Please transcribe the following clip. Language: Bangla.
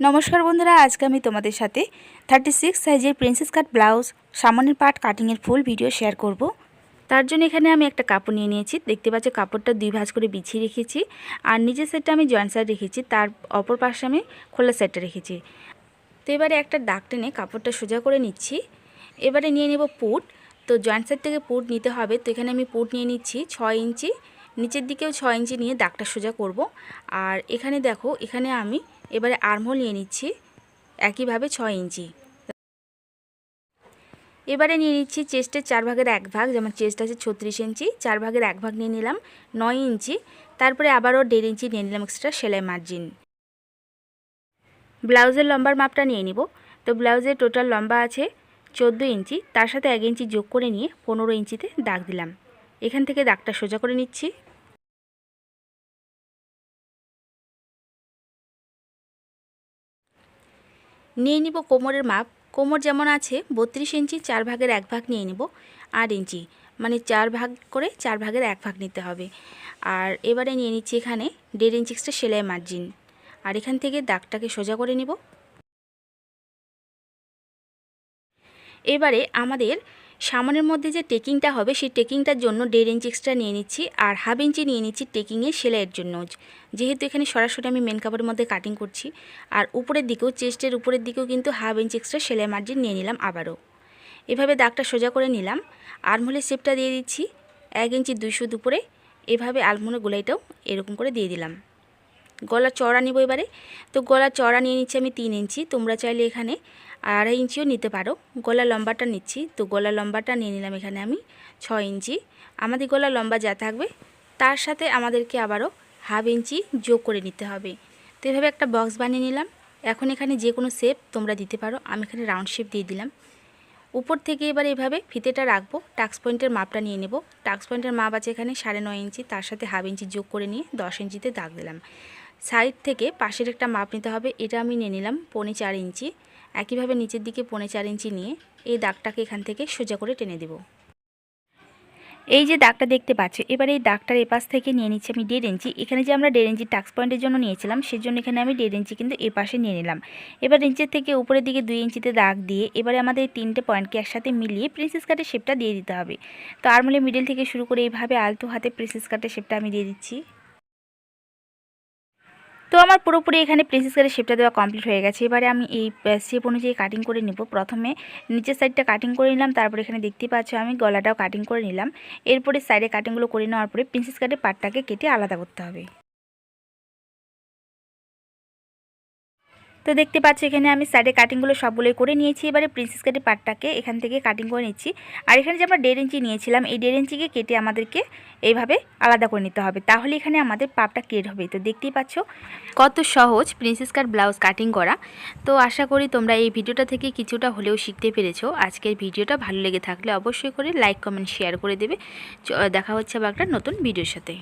নমস্কার বন্ধুরা, আজকে আমি তোমাদের সাথে থার্টি সিক্স সাইজের প্রিন্সেস কাট ব্লাউজ সামনের পাট কাটিংয়ের ফুল ভিডিও শেয়ার করব। তার জন্য এখানে আমি একটা কাপড় নিয়ে নিয়েছি। দেখতে পাচ্ছ, কাপড়টা দুই ভাঁজ করে বিছিয়ে রেখেছি। আর নিজের সেটটা আমি জয়েন্ট সাইড রেখেছি, তার অপর পাশে আমি খোলা সাইডটা রেখেছি। তো এবারে একটা দাগ টেনে কাপড়টা সোজা করে নিচ্ছি। এবারে নিয়ে নেব পুট। তো জয়েন্ট সাইড থেকে পুট নিতে হবে। তো এখানে আমি পুট নিয়ে নিচ্ছি ছয় ইঞ্চি। নিচের দিকেও ছয় ইঞ্চি নিয়ে দাগটা সোজা করব। আর এখানে দেখো, এখানে আমি এবারে আর্মহোল নিয়ে নিচ্ছি, একইভাবে ছয় ইঞ্চি। এবারে নিয়ে নিচ্ছি চেস্টের চার ভাগের এক ভাগ, যেমন চেস্ট আছে ছত্রিশ ইঞ্চি, চার ভাগের এক ভাগ নিয়ে নিলাম নয় ইঞ্চি, তারপরে আবারও দেড় ইঞ্চি নিয়ে নিলাম এক্সট্রা সেলাই মার্জিন ব্লাউজের লম্বার মাপটা নিয়ে নিব, তো ব্লাউজের টোটাল লম্বা আছে চোদ্দ ইঞ্চি, তার সাথে এক ইঞ্চি যোগ করে নিয়ে পনেরো ইঞ্চিতে দাগ দিলাম। এখান থেকে দাগটা সোজা করে নিচ্ছি। নিয়ে নিব কোমরের মাপ। কোমর যেমন আছে, বত্রিশ ইঞ্চি চার ভাগের এক ভাগ নিয়ে নিব, আট ইঞ্চি। মানে চার ভাগ করে চার ভাগের এক ভাগ নিতে হবে। আর এবারে নিয়ে নিচ্ছি এখানে দেড় ইঞ্চি এক্সট্রা সেলাই মার্জিন আর এখান থেকে দাগটাকে সোজা করে নিব। এবারে আমাদের সামনের মধ্যে যে টেকিংটা হবে, সেই টেকিংটার জন্য দেড় ইঞ্চি এক্সট্রা নিয়ে নিচ্ছি আর হাফ ইঞ্চি নিয়ে নিচ্ছি টেকিংয়ে সেলাইয়ের জন্য। যেহেতু এখানে সরাসরি আমি মেন কাপড়ের মধ্যে কাটিং করছি, আর উপরের দিকেও চেস্টের উপরের দিকেও কিন্তু হাফ ইঞ্চি এক্সট্রা সেলাই মার্জিন নিয়ে নিলাম আবারও। এভাবে দাগটা সোজা করে নিলাম আরমোলের শেপটা দিয়ে দিচ্ছি, এক ইঞ্চি দুইশো দুপুরে। এভাবে আলমোলের গোলাইটাও এরকম করে দিয়ে দিলাম। গলা চড়া নিব এবারে। তো গলা চড়া নিয়ে নিচ্ছি আমি তিন ইঞ্চি, তোমরা চাইলে এখানে আড়াই ইঞ্চিও নিতে পারো। গলা লম্বাটা নিচ্ছি, তো গলা লম্বাটা নিয়ে নিলাম এখানে আমি ছয় ইঞ্চি। আমাদের গলা লম্বা যা থাকবে, তার সাথে আমাদেরকে আবারও হাফ ইঞ্চি যোগ করে নিতে হবে। তো এভাবে একটা বক্স বানিয়ে নিলাম। এখন এখানে যে কোনো শেপ তোমরা দিতে পারো, আমি এখানে রাউন্ড শেপ দিয়ে দিলাম। উপর থেকে এবার এভাবে ফিতেটা রাখব, টাক্স পয়েন্টের মাপটা নিয়ে নেব। টাক্স পয়েন্টের মাপ আছে এখানে সাড়ে নয় ইঞ্চি, তার সাথে হাফ ইঞ্চি যোগ করে নিয়ে দশ ইঞ্চিতে দাগ দিলাম। সাইড থেকে পাশের একটা মাপ নিতে হবে, এটা আমি নিয়ে নিলাম পৌনে চার ইঞ্চি। একইভাবে নিচের দিকে পৌনে চার ইঞ্চি নিয়ে এই দাগটাকে এখান থেকে সোজা করে টেনে দেব। এই যে দাগটা দেখতে পাচ্ছ, এবার এই দাগটার এপাশ থেকে নিয়ে নিচ্ছি আমি দেড় ইঞ্চি। এখানে যে আমরা দেড় ইঞ্চি টাক্স পয়েন্টের জন্য নিয়েছিলাম, সেজন্য এখানে আমি দেড় ইঞ্চি কিন্তু এপাশে নিয়ে নিলাম। এবার নিচের থেকে উপরের দিকে দুই ইঞ্চিতে দাগ দিয়ে এবারে আমাদের তিনটে পয়েন্টকে একসাথে মিলিয়ে প্রিন্সেস কাটের শেপটা দিয়ে দিতে হবে। তো আরমলে মিডিল থেকে শুরু করে এইভাবে আলতু হাতে প্রিন্সেস কাটের শেপটা আমি দিয়ে দিচ্ছি। তো আমার পুরোপুরি এখানে প্রিন্সেস কাটের শেপটা দেওয়া কমপ্লিট হয়ে গেছে। এবারে আমি এই শেপ অনুযায়ী কাটিং করে নিব। প্রথমে নিচের সাইডটা কাটিং করে নিলাম, তারপরে এখানে দেখতে পাচ্ছ আমি গলাটাও কাটিং করে নিলাম। এরপরে সাইডে কাটিংগুলো করে নেওয়ার পরে প্রিন্সেস কাটের পাটটাকে কেটে আলাদা করতে হবে। তো দেখতে পাচ্ছি, এখানে আমি সাইডে কাটিংগুলো সবগুলোই করে নিয়েছি। এবারে প্রিন্সেস কাটের পাটটাকে এখান থেকে কাটিং করে নিচ্ছি। আর এখানে যে আমরা দেড় ইঞ্চি নিয়েছিলাম, এই দেড় ইঞ্চিকে কেটে আমাদেরকে এইভাবে আলাদা করে নিতে হবে। তাহলে এখানে আমাদের পাপটা ক্লিয়ার হবে। তো দেখতেই পাচ্ছ কত সহজ প্রিন্সেস কাট ব্লাউজ কাটিং করা। তো আশা করি তোমরা এই ভিডিওটা থেকে কিছুটা হলেও শিখতে পেরেছ। আজকের ভিডিওটা ভালো লেগে থাকলে অবশ্যই করে লাইক কমেন্ট শেয়ার করে দেবে। দেখা হচ্ছে আবার একটা নতুন ভিডিওর সাথে।